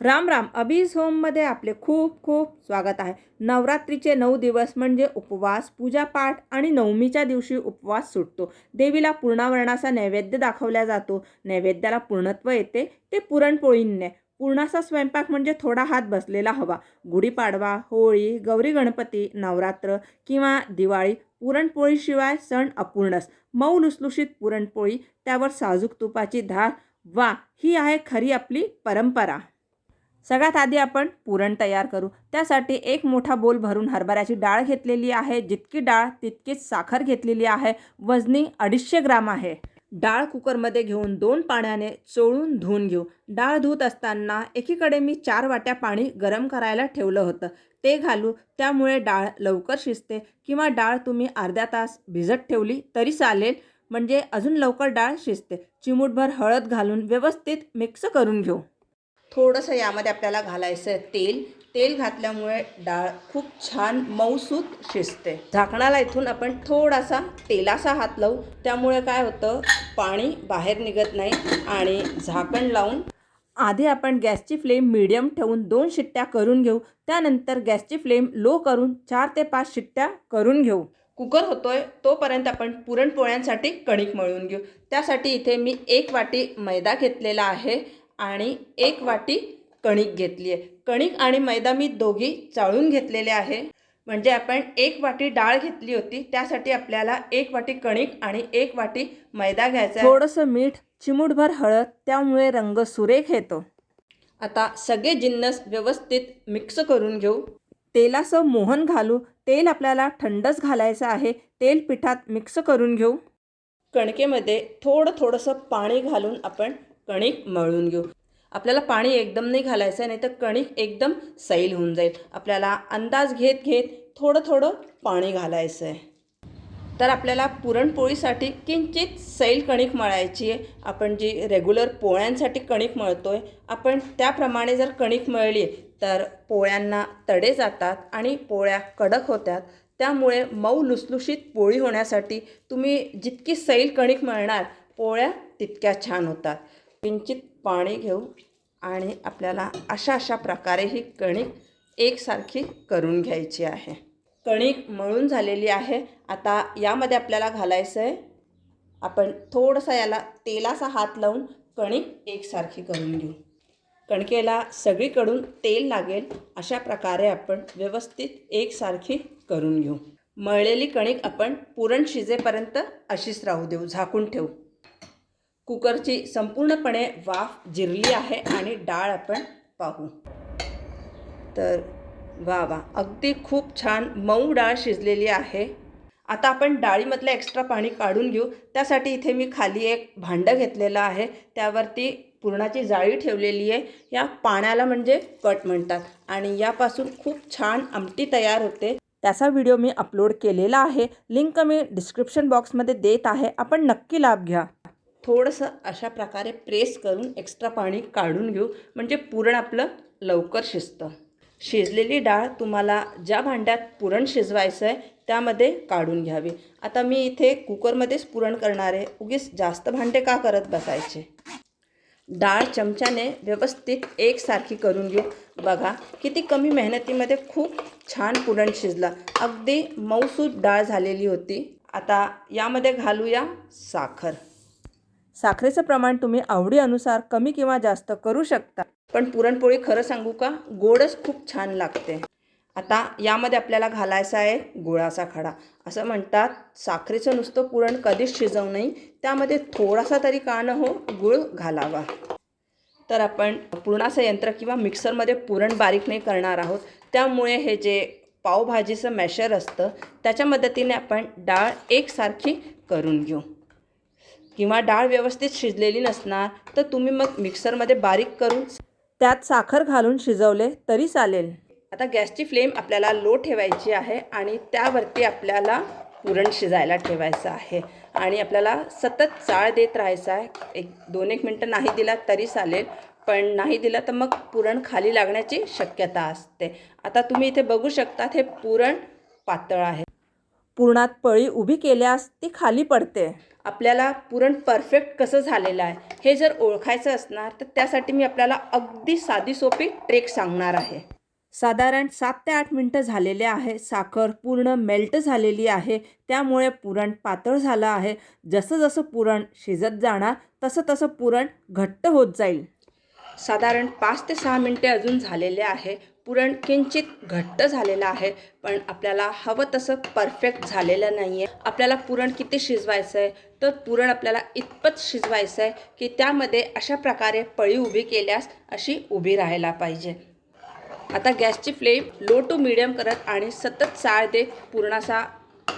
राम राम. अभीज होममध्ये आपले खूप खूप स्वागत आहे. नवरात्रीचे नऊ दिवस म्हणजे उपवास पूजापाठ आणि नवमीच्या दिवशी उपवास सुटतो. देवीला पूर्णावरणाचा नैवेद्य दाखवला जातो. नैवेद्याला पूर्णत्व येते. ते पुरणपोळींने. पूर्णाचा स्वयंपाक म्हणजे थोडा हात बसलेला हवा. गुढीपाडवा होळी गौरी गणपती नवरात्र किंवा दिवाळी पुरणपोळीशिवाय सण अपूर्णच. मऊ लुसलुशीत पुरणपोळी त्यावर साजूक तुपाची धार. वा ही आहे खरी आपली परंपरा. सगळ्यात आधी आपण पुरण तयार करू. त्यासाठी एक मोठा बोल भरून हरभऱ्याची डाळ घेतलेली आहे. जितकी डाळ तितकीच साखर घेतलेली आहे. वजनी अडीचशे ग्राम आहे. डाळ कुकरमध्ये घेऊन दोन पाण्याने चोळून धुवून घेऊ. डाळ धुत असताना एकीकडे मी चार वाट्या पाणी गरम करायला ठेवलं होतं. ते घालू. त्यामुळे डाळ लवकर शिजते किंवा डाळ तुम्ही अर्ध्या तास भिजत ठेवली तरी चालेल. म्हणजे अजून लवकर डाळ शिजते. चिमूटभर हळद घालून व्यवस्थित मिक्स करून घेऊ. थोडंसं यामध्ये आपल्याला घालायचं आहे तेल. तेल घातल्यामुळे डाळ खूप छान मऊसूत शिजते. झाकणाला इथून आपण थोडासा तेलाचा हात लावू. त्यामुळे काय होतं पाणी बाहेर निघत नाही आणि झाकण लावून आधी आपण गॅसची फ्लेम मिडियम ठेवून दोन शिट्ट्या करून घेऊ. त्यानंतर गॅसची फ्लेम लो करून चार ते पाच शिट्ट्या करून घेऊ. कुकर होतोय तोपर्यंत आपण पुरणपोळ्यांसाठी कणिक मळून घेऊ. त्यासाठी इथे मी एक वाटी मैदा घेतलेला आहे. आणि एक वाटी कणिक घेतली आहे कणिक आणि मैदा मी दोघी चाळून घेतलेले आहे. म्हणजे आपण एक वाटी डाळ घेतली होती त्यासाठी आपल्याला एक वाटी कणिक आणि एक वाटी मैदा घ्यायचा थोडंसं मीठ चिमूटभर हळद त्यामुळे रंग सुरेख येतो. आता सगळे जिन्नस व्यवस्थित मिक्स करून घेऊ. तेलाचं मोहन घालू. तेल आपल्याला थंडच घालायचं आहे. तेल पिठात मिक्स करून घेऊ. कणकेमध्ये थोडं थोडंसं पाणी घालून आपण कणिक मळून घेऊ. आपल्याला पाणी एकदम नाही घालायचं आहे नाही तर कणिक एकदम सैल होऊन जाईल. आपल्याला अंदाज घेत घेत थोडं थोडं पाणी घालायचं आहे तर आपल्याला पुरणपोळीसाठी किंचित सैल कणिक मळायची आहे. आपण जी रेग्युलर पोळ्यांसाठी कणिक मळतो आहे आपण त्याप्रमाणे जर कणिक मळली तर पोळ्यांना तडे जातात आणि पोळ्या कडक होतात. त्यामुळे मऊ लुसलुशीत पोळी होण्यासाठी तुम्ही जितकी सैल कणिक मळणार पोळ्या तितक्या छान होतात. किंचित पाणी घेऊ आणि आपल्याला अशा अशा प्रकारे ही कणिक एकसारखी करून घ्यायची आहे. कणिक मळून झालेली आहे. आता यामध्ये आपल्याला घालायचं आहे आपण थोडंसं याला तेलाचा हात लावून कणिक एकसारखी करून घेऊ. कणकेला सगळीकडून तेल लागेल. अशा प्रकारे आपण व्यवस्थित एकसारखी करून घेऊ. मळलेली कणिक आपण पुरण शिजेपर्यंत अशीच राहू देऊ. झाकून ठेवू. कुकरची संपूर्णपणे वाफ जिरली आहे आणि डाळ आपण पाहू. तर वा वा अगदी खूप छान मऊ डाळ शिजलेली आहे. आता आपण डाळीमधलं एक्स्ट्रा पाणी काढून घेऊ. त्यासाठी इथे मी खाली एक भांडं घेतलेलं आहे. त्यावरती पुरणाची जाळी ठेवलेली आहे. या पाण्याला म्हणजे कट म्हणतात आणि यापासून खूप छान आमटी तयार होते. त्याचा व्हिडिओ मी अपलोड केलेला आहे. लिंक मी डिस्क्रिप्शन बॉक्समध्ये देत आहे. आपण नक्की लाभ घ्या. थोडंसं अशा प्रकारे प्रेस करून एक्स्ट्रा पाणी काढून घेऊ. म्हणजे पुरण आपलं लवकर शिजतं. शिजलेली डाळ तुम्हाला ज्या भांड्यात पुरण शिजवायचं आहे त्यामध्ये काढून घ्यावी. आता मी इथे कुकरमध्येच पुरण करणार आहे. उगीच जास्त भांडे का करत बसायचे? डाळ चमच्याने व्यवस्थित एकसारखी करून घेऊ. बघा किती कमी मेहनतीमध्ये खूप छान पुरण शिजलं. अगदी मऊसूद डाळ झालेली होती. आता यामध्ये घालूया साखर. साखरेचं प्रमाण तुम्ही आवडीनुसार कमी किंवा जास्त करू शकता. पण पुरणपोळी खरं सांगू का? गोडच खूप छान लागते. आता यामध्ये आपल्याला घालायचा आहे गुळाचा खडा. असं म्हणतात साखरेचं नुसतं पुरण कधीच शिजवू नये. त्यामध्ये थोडासा तरी का न हो गुळ घालावा. तर आपण पुरणाचं यंत्र किंवा मिक्सरमध्ये पुरण बारीक नाही करणार आहोत. त्यामुळे हे जे पावभाजीचं मॅशर असतं त्याच्या मदतीने आपण डाळ एकसारखी करून घेऊ. किंवा डाळ व्यवस्थित शिजलेली नसणार तर तुम्ही मग मिक्सरमध्ये बारीक करून त्यात साखर घालून शिजवले तरी चालेल. आता गॅसची फ्लेम आपल्याला लो ठेवायची आहे आणि त्यावरती आपल्याला पुरण शिजायला ठेवायचं आहे. आणि आपल्याला सतत चाळ देत राहायचं आहे. एक दोन एक मिनटं नाही दिला तरी चालेल पण नाही दिला तर मग पुरण खाली लागण्याची शक्यता असते. आता तुम्ही इथे बघू शकतात हे पुरण पातळ आहे. पुरणात पळी उभी केल्यास ती खाली पडते. आपल्याला पुरण परफेक्ट कसं झालेलं आहे हे जर ओळखायचं असणार तर त्यासाठी मी आपल्याला अगदी साधी सोपी ट्रेक सांगणार आहे. साधारण सात ते आठ मिनटं झालेले आहे साखर पूर्ण मेल्ट झालेली आहे त्यामुळे पुरण पातळ झालं आहे. जसं जसं पुरण शिजत जाणार तसं तसं पुरण घट्ट होत जाईल. साधारण पाच ते सहा मिनटे अजून झालेले आहे पुरण किंचित घट्ट झालेलं आहे पण आपल्याला हवं तसं परफेक्ट झालेलं नाही आहे आपल्याला पुरण किती शिजवायचं आहे तर पुरण आपल्याला इतपत शिजवायचं आहे की त्यामध्ये अशा प्रकारे पळी उभी केल्यास अशी उभी राहायला पाहिजे. आता गॅसची फ्लेम लो टू मिडियम करत आणि सतत चाळ देत पुरणाचा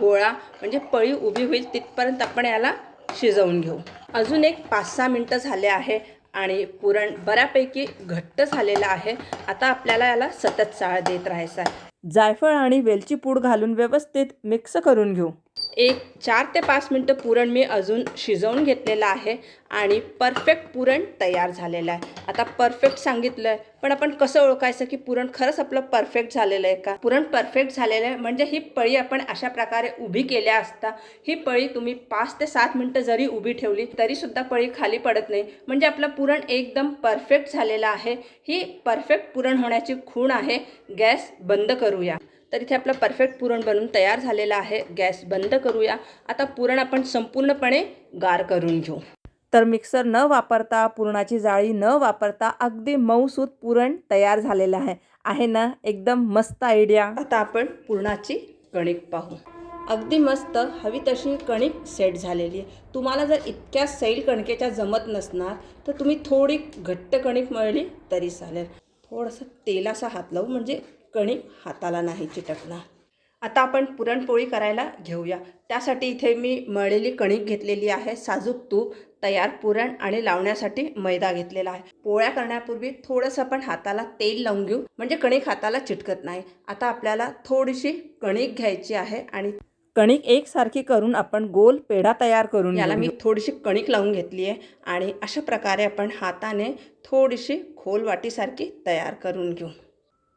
गोळा म्हणजे पळी उभी होईल तिथपर्यंत आपण याला शिजवून घेऊ. अजून एक पाच सहा मिनटं झाले आहे. आणि पुरण बऱ्यापैकी घट्ट झालेलं आहे. आता आपल्याला याला सतत चाळ देत राहायचं आहे. जायफळ आणि वेलची पूड घालून व्यवस्थित मिक्स करून घेऊ. एक चार ते पाच मिनटं पुरण मी अजून शिजवून घेतलेलं आहे आणि परफेक्ट पुरण तयार झालेलं आहे. आता परफेक्ट सांगितलं आहे पण आपण कसं ओळखायचं की पुरण खरंच आपलं परफेक्ट झालेलं आहे का? पुरण परफेक्ट झालेलं आहे म्हणजे ही पळी आपण अशा प्रकारे उभी केल्या असता ही पळी तुम्ही पाच ते सात मिनटं जरी उभी ठेवली तरीसुद्धा पळी खाली पडत नाही. म्हणजे आपलं पुरण एकदम परफेक्ट झालेलं आहे. ही परफेक्ट पुरण होण्याची खूण आहे. गॅस बंद करूया. तर इथे आपलं परफेक्ट पुरण बनून तयार झालेलं आहे. गॅस बंद करूया. आता पुरण आपण संपूर्णपणे गार करून घेऊ. तर मिक्सर न वापरता पुरणाची जाळी न वापरता अगदी मऊसूत पुरण तयार झालेलं आहे. आहे ना? एकदम मस्त आयडिया आता आपण पुरणाची कणिक पाहू. अगदी मस्त हवी तशी कणिक सेट झालेली आहे. तुम्हाला जर इतक्या सैल कणकेच्या जमत नसणार तर तुम्ही थोडी घट्ट कणिक मळली तरी चालेल. थोडंसं तेलाचा हात लावू म्हणजे कणिक हाताला नाही चिटकणार. आता आपण पुरणपोळी करायला घेऊया. त्यासाठी इथे मी मळलेली कणिक घेतलेली आहे. साजूक तूप तयार पुरण आणि लावण्यासाठी मैदा घेतलेला आहे. पोळ्या करण्यापूर्वी थोडंसं आपण हाताला तेल लावून घेऊ. म्हणजे कणिक हाताला चिटकत नाही. आता आपल्याला थोडीशी कणिक घ्यायची आहे आणि कणिक एकसारखी करून आपण गोल पेढा तयार करून याला मी थोडीशी कणिक लावून घेतली आहे आणि अशा प्रकारे आपण हाताने थोडीशी खोल वाटीसारखी तयार करून घेऊ.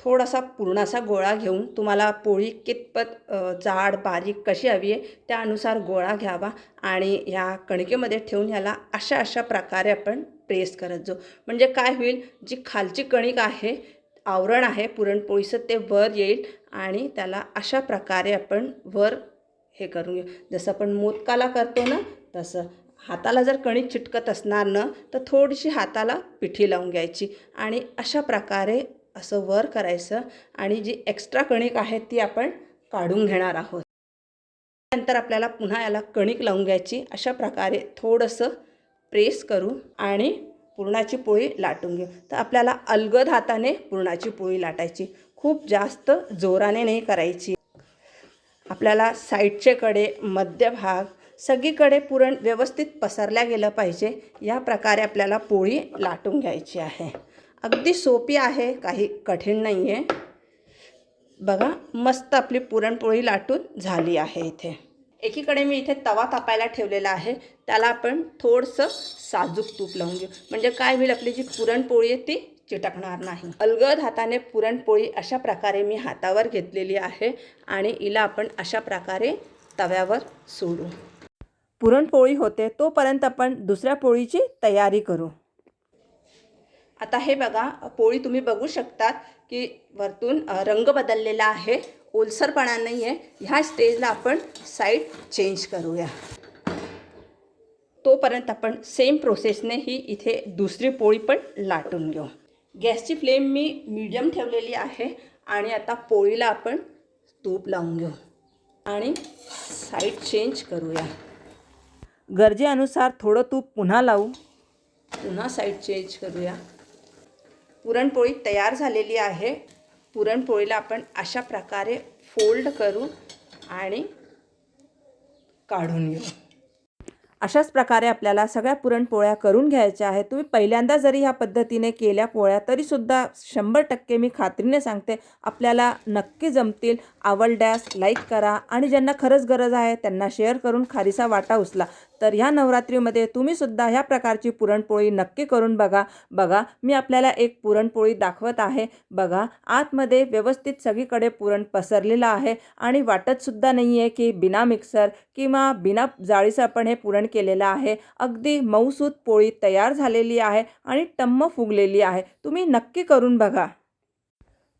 थोडासा पुरणाचा गोळा घेऊन तुम्हाला पोळी कितपत जाड बारीक कशी हवी आहे त्यानुसार गोळा घ्यावा आणि ह्या कणिकेमध्ये ठेवून ह्याला अशा अशा प्रकारे आपण प्रेस करत जाऊ. म्हणजे काय होईल जी खालची कणिक आहे आवरण आहे पुरणपोळीचं ते वर येईल आणि त्याला अशा प्रकारे आपण वर हे करून घेऊ. जसं आपण मोदकाला करतो ना तसं. हाताला जर कणिक चिटकत असणार ना तर थोडीशी हाताला पिठी लावून घ्यायची आणि अशा प्रकारे असं वर करायचं आणि जी एक्स्ट्रा कणिक आहे ती आपण काढून घेणार आहोत. नंतर आपल्याला पुन्हा याला कणिक लावून घ्यायची. अशा प्रकारे थोडंसं प्रेस करू आणि पुरणाची पोळी लाटून घेऊ. तर आपल्याला अलगद हाताने पुरणाची पोळी लाटायची. खूप जास्त जोराने नाही करायची. आपल्याला साईडचे कडे मध्यभाग सगळीकडे पुरण व्यवस्थित पसरल्या गेलं पाहिजे या प्रकारे आपल्याला पोळी लाटून घ्यायची आहे. अगदी सोपी आहे काही कठीण नाही आहे बघा मस्त आपली पुरणपोळी लाटून झाली आहे इथे. एकीकडे मी इथे तवा तापायला ठेवलेला आहे त्याला आपण थोडंसं साजूक तूप लावून घेऊ. म्हणजे काय होईल आपली जी पुरणपोळी आहे ती चिटकणार नाही. अलगद हाताने पुरणपोळी अशा प्रकारे मी हातावर घेतलेली आहे आणि हिला आपण अशा प्रकारे तव्यावर सोडू. पुरणपोळी होते तोपर्यंत आपण दुसऱ्या पोळीची तयारी करू. आता हे बघा पोळी तुम्ही बघू शकतात की वरतून रंग बदललेला आहे. ओलसरपणा नाही आहे ह्या स्टेजला आपण साईड चेंज करूया. तोपर्यंत आपण सेम प्रोसेसने ही इथे दुसरी पोळी पण लाटून घेऊ. गॅसची फ्लेम मी मीडियम ठेवलेली आहे आणि आता पोळीला आपण तूप लावून घेऊ. आणि साईड चेंज करूया. गरजेनुसार थोडं तूप पुन्हा लावू. पुन्हा साईड चेंज करूया. पुरणपोळी तयार झालेली आहे. पुरणपोळीला आपण अशा प्रकारे फोल्ड करू आणि काढून घेऊ. अशाच प्रकारे आपल्याला सगळ्या पुरणपोळ्या करून घ्यायच्या आहेत. तुम्ही पहिल्यांदा जरी ह्या पद्धतीने केल्या पोळ्या तरीसुद्धा शंभर टक्के मी खात्रीने सांगते आपल्याला नक्की जमतील. आवडल्यास लाईक करा आणि ज्यांना खरंच गरज आहे त्यांना शेअर करून खारीचा वाटा उचला. तर ह्या नवरात्रीमध्ये तुम्ही सुद्धा ह्या प्रकारची पुरणपोळी नक्की करून बघा. बघा मी आपल्याला एक पुरणपोळी दाखवत आहे. बघा आतमध्ये व्यवस्थित सगळीकडे पुरण पसरलेलं आहे आणि वाटतसुद्धा नाही आहे की बिना मिक्सर किंवा बिना जाळीचं आपण हे पुरण केलेलं आहे. अगदी मऊसूत पोळी तयार झालेली आहे आणि टम्म फुगलेली आहे. तुम्ही नक्की करून बघा.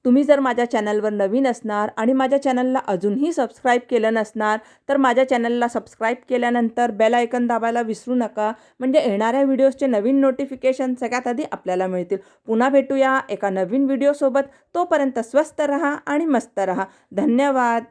तुम्ही जर माझ्या चॅनलवर नवीन असणार आणि माझ्या चॅनलला अजूनही सबस्क्राईब केलं नसणार तर माझ्या चॅनलला सबस्क्राईब केल्यानंतर बेल आयकन दाबायला विसरू नका. म्हणजे येणाऱ्या व्हिडिओजचे नवीन नोटिफिकेशन सगळ्यात आधी आपल्याला मिळतील. पुन्हा भेटूया एका नवीन व्हिडिओसोबत. तोपर्यंत स्वस्त रहा आणि मस्त रहा. धन्यवाद.